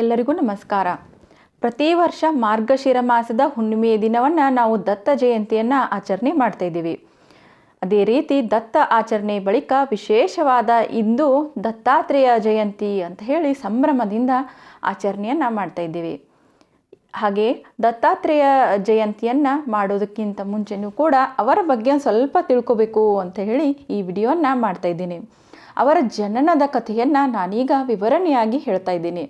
ಎಲ್ಲರಿಗೂ ನಮಸ್ಕಾರ. ಪ್ರತಿ ವರ್ಷ ಮಾರ್ಗಶಿರ ಮಾಸದ ಹುಣ್ಣಿಮೆಯ ದಿನವನ್ನು ನಾವು ದತ್ತ ಜಯಂತಿಯನ್ನು ಆಚರಣೆ ಮಾಡ್ತಾ ಇದ್ದೀವಿ. ಅದೇ ರೀತಿ ದತ್ತ ಆಚರಣೆ ಬಳಿಕ ವಿಶೇಷವಾದ ಇಂದು ದತ್ತಾತ್ರೇಯ ಜಯಂತಿ ಅಂತ ಹೇಳಿ ಸಂಭ್ರಮದಿಂದ ಆಚರಣೆಯನ್ನು ಮಾಡ್ತಾ ಇದ್ದೀವಿ. ಹಾಗೆ ದತ್ತಾತ್ರೇಯ ಜಯಂತಿಯನ್ನು ಮಾಡೋದಕ್ಕಿಂತ ಮುಂಚೆನೂ ಕೂಡ ಅವರ ಬಗ್ಗೆ ಸ್ವಲ್ಪ ತಿಳ್ಕೊಬೇಕು ಅಂತ ಹೇಳಿ ಈ ವಿಡಿಯೋನ ಮಾಡ್ತಾ ಇದ್ದೀನಿ. ಅವರ ಜನನದ ಕಥೆಯನ್ನು ನಾನೀಗ ವಿವರಣೆಯಾಗಿ ಹೇಳ್ತಾ ಇದ್ದೀನಿ.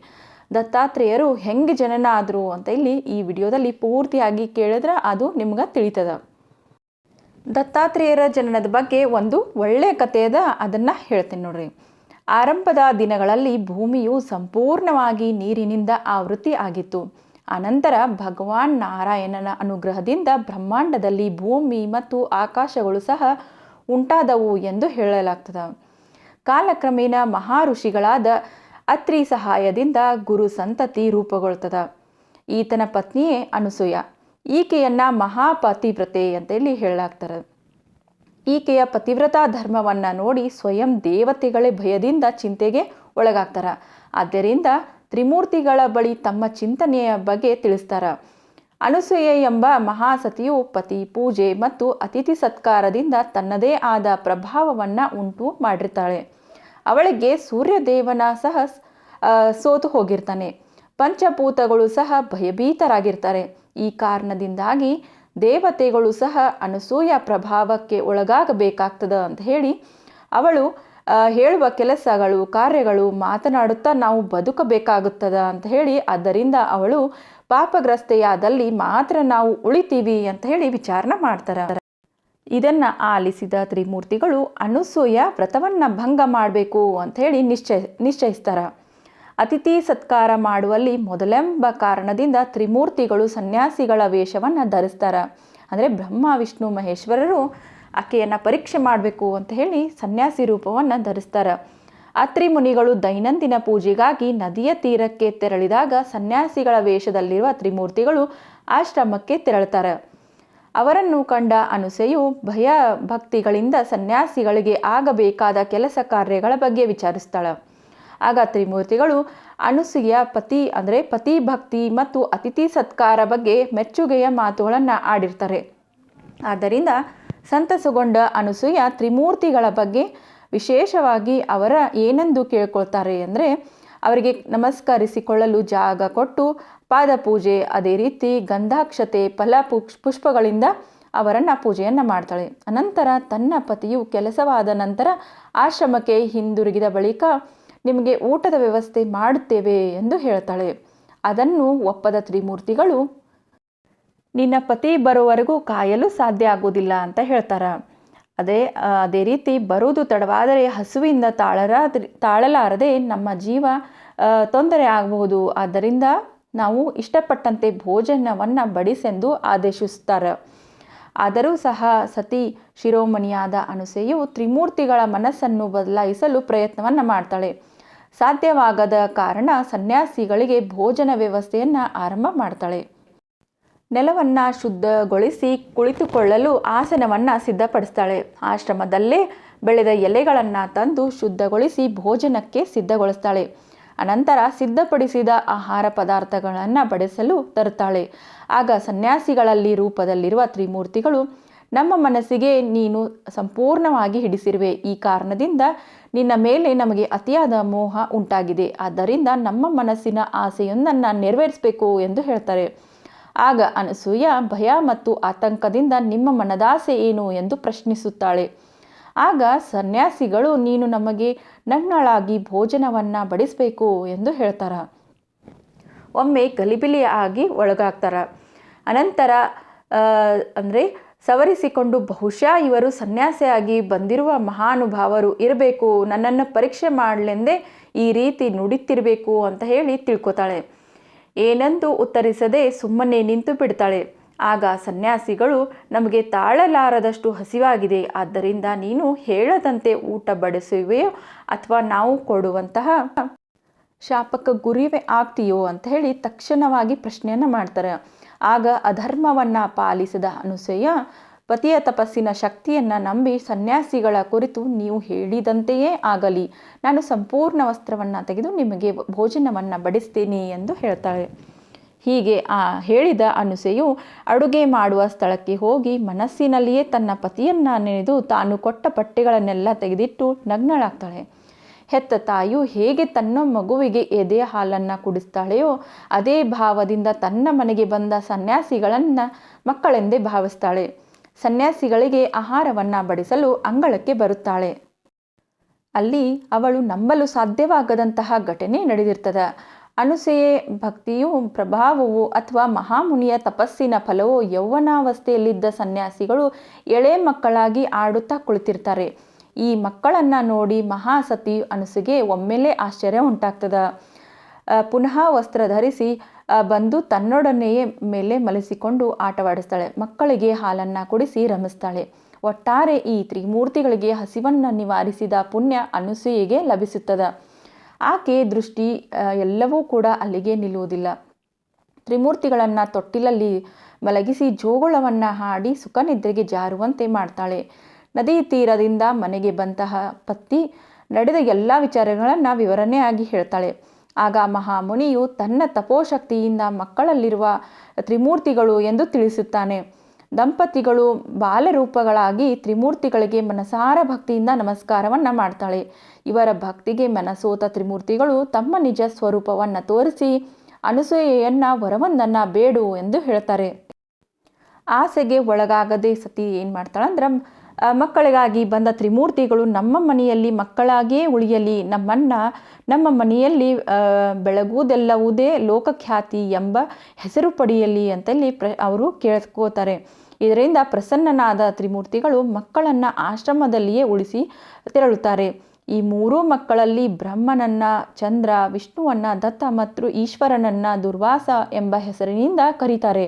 ದತ್ತಾತ್ರೇಯರು ಹೆಂಗೆ ಜನನ ಆದರು ಅಂತ ಇಲ್ಲಿ ಈ ವಿಡಿಯೋದಲ್ಲಿ ಪೂರ್ತಿಯಾಗಿ ಕೇಳಿದ್ರೆ ಅದು ನಿಮ್ಗೆ ತಿಳಿತದ. ದತ್ತಾತ್ರೇಯರ ಜನನದ ಬಗ್ಗೆ ಒಂದು ಒಳ್ಳೆಯ ಕಥೆಯದ ಅದನ್ನು ಹೇಳ್ತೀನಿ ನೋಡ್ರಿ. ಆರಂಭದ ದಿನಗಳಲ್ಲಿ ಭೂಮಿಯು ಸಂಪೂರ್ಣವಾಗಿ ನೀರಿನಿಂದ ಆವೃತ್ತಿ ಆಗಿತ್ತು. ಅನಂತರ ಭಗವಾನ್ ನಾರಾಯಣನ ಅನುಗ್ರಹದಿಂದ ಬ್ರಹ್ಮಾಂಡದಲ್ಲಿ ಭೂಮಿ ಮತ್ತು ಆಕಾಶಗಳು ಸಹ ಉಂಟಾದವು ಎಂದು ಹೇಳಲಾಗ್ತದೆ. ಕಾಲಕ್ರಮೇಣ ಮಹಾ ಋಷಿಗಳಾದ ಅತ್ರಿ ಸಹಾಯದಿಂದ ಗುರು ಸಂತತಿ ರೂಪುಗೊಳ್ತದ. ಈತನ ಪತ್ನಿಯೇ ಅನುಸೂಯ. ಈಕೆಯನ್ನ ಮಹಾಪತಿವ್ರತೆ ಅಂತ ಇಲ್ಲಿ ಹೇಳಲಾಗ್ತಾರೆ ಈಕೆಯ ಪತಿವ್ರತಾ ಧರ್ಮವನ್ನು ನೋಡಿ ಸ್ವಯಂ ದೇವತೆಗಳೇ ಭಯದಿಂದ ಚಿಂತೆಗೆ ಒಳಗಾಗ್ತಾರ. ಆದ್ದರಿಂದ ತ್ರಿಮೂರ್ತಿಗಳ ಬಳಿ ತಮ್ಮ ಚಿಂತನೆಯ ಬಗ್ಗೆ ತಿಳಿಸ್ತಾರ. ಅನುಸೂಯ ಎಂಬ ಮಹಾಸತಿಯು ಪತಿ, ಪೂಜೆ ಮತ್ತು ಅತಿಥಿ ಸತ್ಕಾರದಿಂದ ತನ್ನದೇ ಆದ ಪ್ರಭಾವವನ್ನು ಉಂಟು ಮಾಡಿರ್ತಾಳೆ. ಅವಳಿಗೆ ಸೂರ್ಯದೇವನ ಸಹ ಸೋತು ಹೋಗಿರ್ತಾನೆ. ಪಂಚಭೂತಗಳು ಸಹ ಭಯಭೀತರಾಗಿರ್ತಾರೆ. ಈ ಕಾರಣದಿಂದಾಗಿ ದೇವತೆಗಳು ಸಹ ಅನಸೂಯ ಪ್ರಭಾವಕ್ಕೆ ಒಳಗಾಗಬೇಕಾಗ್ತದ ಅಂತ ಹೇಳಿ ಅವಳು ಹೇಳುವ ಕೆಲಸಗಳು, ಕಾರ್ಯಗಳು ಮಾತನಾಡುತ್ತಾ ನಾವು ಬದುಕಬೇಕಾಗುತ್ತದ ಅಂತ ಹೇಳಿ ಅದರಿಂದ ಅವಳು ಪಾಪಗ್ರಸ್ತೆಯಾದಲ್ಲಿ ಮಾತ್ರ ನಾವು ಉಳಿತೀವಿ ಅಂತ ಹೇಳಿ ವಿಚಾರಣೆ ಮಾಡ್ತಾರೆ. ಇದನ್ನು ಆಲಿಸಿದ ತ್ರಿಮೂರ್ತಿಗಳು ಅನುಸೂಯ ವ್ರತವನ್ನು ಭಂಗ ಮಾಡಬೇಕು ಅಂತ ಹೇಳಿ ನಿಶ್ಚಯ, ನಿಶ್ಚಯಿಸ್ತಾರ. ಅತಿಥಿ ಸತ್ಕಾರ ಮಾಡುವಲ್ಲಿ ಮೊದಲೆಂಬ ಕಾರಣದಿಂದ ತ್ರಿಮೂರ್ತಿಗಳು ಸನ್ಯಾಸಿಗಳ ವೇಷವನ್ನು ಧರಿಸ್ತಾರ. ಅಂದರೆ ಬ್ರಹ್ಮ, ವಿಷ್ಣು, ಮಹೇಶ್ವರರು ಆಕೆಯನ್ನು ಪರೀಕ್ಷೆ ಮಾಡಬೇಕು ಅಂತ ಹೇಳಿ ಸನ್ಯಾಸಿ ರೂಪವನ್ನು ಧರಿಸ್ತಾರೆ. ಅತ್ರಿ ಮುನಿಗಳು ದೈನಂದಿನ ಪೂಜೆಗಾಗಿ ನದಿಯ ತೀರಕ್ಕೆ ತೆರಳಿದಾಗ ಸನ್ಯಾಸಿಗಳ ವೇಷದಲ್ಲಿರುವ ತ್ರಿಮೂರ್ತಿಗಳು ಆಶ್ರಮಕ್ಕೆ ತೆರಳುತ್ತಾರೆ ಅವರನ್ನು ಕಂಡ ಅನುಸೆಯು ಭಯ ಭಕ್ತಿಗಳಿಂದ ಸನ್ಯಾಸಿಗಳಿಗೆ ಆಗಬೇಕಾದ ಕೆಲಸ ಕಾರ್ಯಗಳ ಬಗ್ಗೆ ವಿಚಾರಿಸ್ತಾಳೆ. ಆಗ ತ್ರಿಮೂರ್ತಿಗಳು ಅನುಸೆಯ ಪತಿ ಅಂದರೆ ಪತಿ ಭಕ್ತಿ ಮತ್ತು ಅತಿಥಿ ಸತ್ಕಾರ ಬಗ್ಗೆ ಮೆಚ್ಚುಗೆಯ ಮಾತುಗಳನ್ನು ಆಡಿರ್ತಾರೆ. ಆದ್ದರಿಂದ ಸಂತಸಗೊಂಡ ಅನುಸೂಯ ತ್ರಿಮೂರ್ತಿಗಳ ಬಗ್ಗೆ ವಿಶೇಷವಾಗಿ ಅವರ ಏನೆಂದು ಕೇಳ್ಕೊಳ್ತಾರೆ ಅಂದರೆ ಅವರಿಗೆ ನಮಸ್ಕರಿಸಿಕೊಳ್ಳಲು ಜಾಗ ಕೊಟ್ಟು ಪಾದಪೂಜೆ ಅದೇ ರೀತಿ ಗಂಧಾಕ್ಷತೆ, ಫಲ ಪುಷ್ ಪುಷ್ಪಗಳಿಂದ ಅವರನ್ನು ಪೂಜೆಯನ್ನು ಮಾಡ್ತಾಳೆ. ಅನಂತರ ತನ್ನ ಪತಿಯು ಕೆಲಸವಾದ ನಂತರ ಆಶ್ರಮಕ್ಕೆ ಹಿಂದಿರುಗಿದ ಬಳಿಕ ನಿಮಗೆ ಊಟದ ವ್ಯವಸ್ಥೆ ಮಾಡುತ್ತೇವೆ ಎಂದು ಹೇಳ್ತಾಳೆ. ಅದನ್ನು ಒಪ್ಪದ ತ್ರಿಮೂರ್ತಿಗಳು, ನಿನ್ನ ಪತಿ ಬರುವವರೆಗೂ ಕಾಯಲು ಸಾಧ್ಯ ಆಗೋದಿಲ್ಲ ಅಂತ ಹೇಳ್ತಾರೆ. ಅದೇ ಅದೇ ರೀತಿ ಬರುವುದು ತಡವಾದರೆ ಹಸುವಿಂದ ತಾಳರ ತಾಳಲಾರದೆ ನಮ್ಮ ಜೀವ ತೊಂದರೆ ಆಗಬಹುದು. ಆದ್ದರಿಂದ ನಾವು ಇಷ್ಟಪಟ್ಟಂತೆ ಭೋಜನವನ್ನು ಬಡಿಸೆಂದು ಆದೇಶಿಸುತ್ತಾರೆ. ಆದರೂ ಸಹ ಸತಿ ಶಿರೋಮಣಿಯಾದ ಅನುಸೆಯು ತ್ರಿಮೂರ್ತಿಗಳ ಮನಸ್ಸನ್ನು ಬದಲಾಯಿಸಲು ಪ್ರಯತ್ನವನ್ನು ಮಾಡ್ತಾಳೆ. ಸಾಧ್ಯವಾಗದ ಕಾರಣ ಸನ್ಯಾಸಿಗಳಿಗೆ ಭೋಜನ ವ್ಯವಸ್ಥೆಯನ್ನು ಆರಂಭ ಮಾಡ್ತಾಳೆ. ನೆಲವನ್ನು ಶುದ್ಧಗೊಳಿಸಿ ಕುಳಿತುಕೊಳ್ಳಲು ಆಸನವನ್ನು ಸಿದ್ಧಪಡಿಸ್ತಾಳೆ. ಆಶ್ರಮದಲ್ಲೇ ಬೆಳೆದ ಎಲೆಗಳನ್ನು ತಂದು ಶುದ್ಧಗೊಳಿಸಿ ಭೋಜನಕ್ಕೆ ಸಿದ್ಧಗೊಳಿಸ್ತಾಳೆ. ಅನಂತರ ಸಿದ್ಧಪಡಿಸಿದ ಆಹಾರ ಪದಾರ್ಥಗಳನ್ನು ಬಡಿಸಲು ತರುತ್ತಾಳೆ ಆಗ ಸನ್ಯಾಸಿಗಳಲ್ಲಿ ರೂಪದಲ್ಲಿರುವ ತ್ರಿಮೂರ್ತಿಗಳು, ನಮ್ಮ ಮನಸ್ಸಿಗೆ ನೀನು ಸಂಪೂರ್ಣವಾಗಿ ಹಿಡಿಸಿರುವೆ. ಈ ಕಾರಣದಿಂದ ನಿನ್ನ ಮೇಲೆ ನಮಗೆ ಅತಿಯಾದ ಮೋಹ ಉಂಟಾಗಿದೆ. ಆದ್ದರಿಂದ ನಮ್ಮ ಮನಸ್ಸಿನ ಆಸೆಯೊಂದನ್ನು ನೆರವೇರಿಸಬೇಕು ಎಂದು ಹೇಳ್ತಾರೆ. ಆಗ ಅನಸೂಯ ಭಯ ಮತ್ತು ಆತಂಕದಿಂದ ನಿಮ್ಮ ಮನದಾಸೆ ಏನು ಎಂದು ಪ್ರಶ್ನಿಸುತ್ತಾಳೆ. ಆಗ ಸನ್ಯಾಸಿಗಳು, ನೀನು ನಮಗೆ ನನ್ನಳಾಗಿ ಭೋಜನವನ್ನು ಬಡಿಸಬೇಕು ಎಂದು ಹೇಳ್ತಾರೆ. ಒಮ್ಮೆ ಗಲಿಬಿಲಿ ಆಗಿ ಒಳಗಾಗ್ತಾರೆ. ಅನಂತರ ಅಂದರೆ ಸವರಿಸಿಕೊಂಡು ಬಹುಶಃ ಇವರು ಸನ್ಯಾಸಿಯಾಗಿ ಬಂದಿರುವ ಮಹಾನುಭಾವರು ಇರಬೇಕು, ನನ್ನನ್ನು ಪರೀಕ್ಷೆ ಮಾಡಲೆಂದೇ ಈ ರೀತಿ ನುಡಿತಿರಬೇಕು ಅಂತ ಹೇಳಿ ತಿಳ್ಕೊತಾಳೆ. ಏನಂದು ಉತ್ತರಿಸದೆ ಸುಮ್ಮನೆ ನಿಂತು ಬಿಡ್ತಾಳೆ. ಆಗ ಸನ್ಯಾಸಿಗಳು, ನಮಗೆ ತಾಳಲಾರದಷ್ಟು ಹಸಿವಾಗಿದೆ, ಆದ್ದರಿಂದ ನೀನು ಹೇಳದಂತೆ ಊಟ ಬಡಿಸುವೆಯೋ ಅಥವಾ ನಾವು ಕೊಡುವಂತಹ ಶಾಪಕ ಗುರಿವೇ ಆಗ್ತೀಯೋ? ಅಂತ ಹೇಳಿ ತಕ್ಷಣವಾಗಿ ಪ್ರಶ್ನೆಯನ್ನು ಮಾಡ್ತಾರೆ. ಆಗ ಅಧರ್ಮವನ್ನು ಪಾಲಿಸಿದ ಅನುಸಯ, ಪತಿಯ ತಪಸ್ಸಿನ ಶಕ್ತಿಯನ್ನು ನಂಬಿ ಸನ್ಯಾಸಿಗಳ ಕುರಿತು, ನೀವು ಹೇಳಿದಂತೆಯೇ ಆಗಲಿ. ನಾನು ಸಂಪೂರ್ಣ ವಸ್ತ್ರವನ್ನು ತೆಗೆದು ನಿಮಗೆ ಭೋಜನವನ್ನು ಬಡಿಸ್ತೀನಿ ಎಂದು ಹೇಳ್ತಾಳೆ. ಹೀಗೆ ಆ ಹೇಳಿದ ಅನುಸೆಯು ಅಡುಗೆ ಮಾಡುವ ಸ್ಥಳಕ್ಕೆ ಹೋಗಿ ಮನಸ್ಸಿನಲ್ಲಿಯೇ ತನ್ನ ಪತಿಯನ್ನು ನೆನೆದು ತಾನು ಕೊಟ್ಟ ಪಟ್ಟೆಗಳನ್ನೆಲ್ಲ ತೆಗೆದಿಟ್ಟು ನಗ್ನಳಾಗ್ತಾಳೆ. ಹೆತ್ತ ತಾಯಿಯು ಹೇಗೆ ತನ್ನ ಮಗುವಿಗೆ ಎದೆಯ ಹಾಲನ್ನು ಕುಡಿಸ್ತಾಳೆಯೋ ಅದೇ ಭಾವದಿಂದ ತನ್ನ ಮನೆಗೆ ಬಂದ ಸನ್ಯಾಸಿಗಳನ್ನು ಮಕ್ಕಳೆಂದೇ ಭಾವಿಸ್ತಾಳೆ. ಸನ್ಯಾಸಿಗಳಿಗೆ ಆಹಾರವನ್ನು ಬಡಿಸಲು ಅಂಗಳಕ್ಕೆ ಬರುತ್ತಾಳೆ. ಅಲ್ಲಿ ಅವಳು ನಂಬಲು ಸಾಧ್ಯವಾಗದಂತಹ ಘಟನೆ ನಡೆದಿರ್ತದೆ. ಅನುಸೆಯೇ ಭಕ್ತಿಯು ಪ್ರಭಾವವು ಅಥವಾ ಮಹಾಮುನಿಯ ತಪಸ್ಸಿನ ಫಲವು ಯೌವನಾವಸ್ಥೆಯಲ್ಲಿದ್ದ ಸನ್ಯಾಸಿಗಳು ಎಳೆ ಮಕ್ಕಳಾಗಿ ಆಡುತ್ತಾ ಕುಳಿತಿರ್ತಾರೆ. ಈ ಮಕ್ಕಳನ್ನು ನೋಡಿ ಮಹಾಸತಿ ಅನುಸಿಗೆ ಒಮ್ಮೆಲೇ ಆಶ್ಚರ್ಯ ಉಂಟಾಗ್ತದೆ. ಪುನಃ ವಸ್ತ್ರ ಧರಿಸಿ ಬಂದು ತನ್ನೊಡನೆಯೇ ಮೇಲೆ ಮಲಸಿಕೊಂಡು ಆಟವಾಡಿಸ್ತಾಳೆ. ಮಕ್ಕಳಿಗೆ ಹಾಲನ್ನು ಕುಡಿಸಿ ರಮಿಸ್ತಾಳೆ. ಒಟ್ಟಾರೆ ಈ ತ್ರಿಮೂರ್ತಿಗಳಿಗೆ ಹಸಿವನ್ನು ನಿವಾರಿಸಿದ ಪುಣ್ಯ ಅನುಸೂಯೆಗೆ ಲಭಿಸುತ್ತದೆ. ಆಕೆ ದೃಷ್ಟಿ ಎಲ್ಲವೂ ಕೂಡ ಅಲ್ಲಿಗೆ ನಿಲ್ಲುವುದಿಲ್ಲ. ತ್ರಿಮೂರ್ತಿಗಳನ್ನು ತೊಟ್ಟಿಲಲ್ಲಿ ಮಲಗಿಸಿ ಜೋಗುಳವನ್ನು ಹಾಡಿ ಸುಖನಿದ್ರೆಗೆ ಜಾರುವಂತೆ ಮಾಡ್ತಾಳೆ. ನದಿ ತೀರದಿಂದ ಮನೆಗೆ ಬಂತಹ ಪತ್ತಿ ನಡೆದ ಎಲ್ಲ ವಿಚಾರಗಳನ್ನು ವಿವರಣೆಯಾಗಿ ಹೇಳ್ತಾಳೆ. ಆಗ ಮಹಾಮುನಿಯು ತನ್ನ ತಪೋಶಕ್ತಿಯಿಂದ ಮಕ್ಕಳಲ್ಲಿರುವ ತ್ರಿಮೂರ್ತಿಗಳು ಎಂದು ತಿಳಿಸುತ್ತಾನೆ. ದಂಪತಿಗಳು ಬಾಲರೂಪಗಳಾಗಿ ತ್ರಿಮೂರ್ತಿಗಳಿಗೆ ಮನಸಾರ ಭಕ್ತಿಯಿಂದ ನಮಸ್ಕಾರವನ್ನು ಮಾಡ್ತಾಳೆ. ಇವರ ಭಕ್ತಿಗೆ ಮನಸೋತ ತ್ರಿಮೂರ್ತಿಗಳು ತಮ್ಮ ನಿಜ ಸ್ವರೂಪವನ್ನು ತೋರಿಸಿ ಅನಸೂಯೆಯನ್ನ ವರವೊಂದನ್ನು ಬೇಡು ಎಂದು ಹೇಳ್ತಾರೆ. ಆಸೆಗೆ ಒಳಗಾಗದೆ ಸತಿ ಏನು ಮಾಡ್ತಾಳಂದ್ರೆ ಮಕ್ಕಳಿಗಾಗಿ ಬಂದ ತ್ರಿಮೂರ್ತಿಗಳು ನಮ್ಮ ಮನೆಯಲ್ಲಿ ಮಕ್ಕಳಾಗಿಯೇ ಉಳಿಯಲಿ, ನಮ್ಮನ್ನ ನಮ್ಮ ಮನೆಯಲ್ಲಿ ಬೆಳಗುವುದೆಲ್ಲವುದೇ ಲೋಕಖ್ಯಾತಿ ಎಂಬ ಹೆಸರು ಪಡೆಯಲಿ ಅಂತಲ್ಲಿ ಪ್ರ, ಅವರು ಕೇಳ್ಕೋತಾರೆ. ಇದರಿಂದ ಪ್ರಸನ್ನನಾದ ತ್ರಿಮೂರ್ತಿಗಳು ಮಕ್ಕಳನ್ನು ಆಶ್ರಮದಲ್ಲಿಯೇ ಉಳಿಸಿ ತೆರಳುತ್ತಾರೆ. ಈ ಮೂರೂ ಮಕ್ಕಳಲ್ಲಿ ಬ್ರಹ್ಮನನ್ನ, ಚಂದ್ರ, ವಿಷ್ಣುವನ್ನ, ದತ್ತ ಮತ್ತು ಈಶ್ವರನನ್ನ ದುರ್ವಾಸ ಎಂಬ ಹೆಸರಿನಿಂದ ಕರೀತಾರೆ.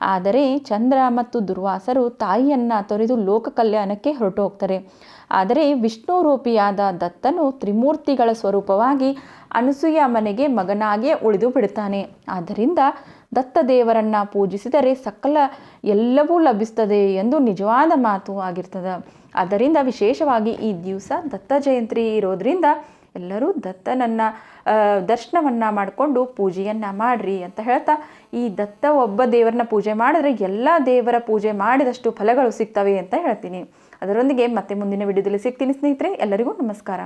ಆದರೆ ಚಂದ್ರ ಮತ್ತು ದುರ್ವಾಸರು ತಾಯಿಯನ್ನು ತೊರೆದು ಲೋಕ ಕಲ್ಯಾಣಕ್ಕೆ ಹೊರಟು ಹೋಗ್ತಾರೆ ಆದರೆ ವಿಷ್ಣು ರೂಪಿಯಾದ ದತ್ತನು ತ್ರಿಮೂರ್ತಿಗಳ ಸ್ವರೂಪವಾಗಿ ಅನಸೂಯ ಮನೆಗೆ ಮಗನಾಗಿಯೇ ಉಳಿದು ಬಿಡುತ್ತಾನೆ. ಆದ್ದರಿಂದ ದತ್ತ ದೇವರನ್ನು ಪೂಜಿಸಿದರೆ ಸಕಲ ಎಲ್ಲವೂ ಲಭಿಸ್ತದೆ ಎಂದು ನಿಜವಾದ ಮಾತು ಆಗಿರ್ತದೆ. ಆದ್ದರಿಂದ ವಿಶೇಷವಾಗಿ ಈ ದಿವಸ ದತ್ತ ಜಯಂತಿ ಇರೋದ್ರಿಂದ ಎಲ್ಲರೂ ದತ್ತನನ್ನು ದರ್ಶನವನ್ನು ಮಾಡಿಕೊಂಡು ಪೂಜೆಯನ್ನು ಮಾಡಿರಿ ಅಂತ ಹೇಳ್ತಾ, ಈ ದತ್ತ ಒಬ್ಬ ದೇವರನ್ನ ಪೂಜೆ ಮಾಡಿದ್ರೆ ಎಲ್ಲ ದೇವರ ಪೂಜೆ ಮಾಡಿದಷ್ಟು ಫಲಗಳು ಸಿಗ್ತವೆ ಅಂತ ಹೇಳ್ತೀನಿ. ಅದರೊಂದಿಗೆ ಮತ್ತೆ ಮುಂದಿನ ವಿಡಿಯೋದಲ್ಲಿ ಸಿಗ್ತೀನಿ ಸ್ನೇಹಿತರೆ, ಎಲ್ಲರಿಗೂ ನಮಸ್ಕಾರ.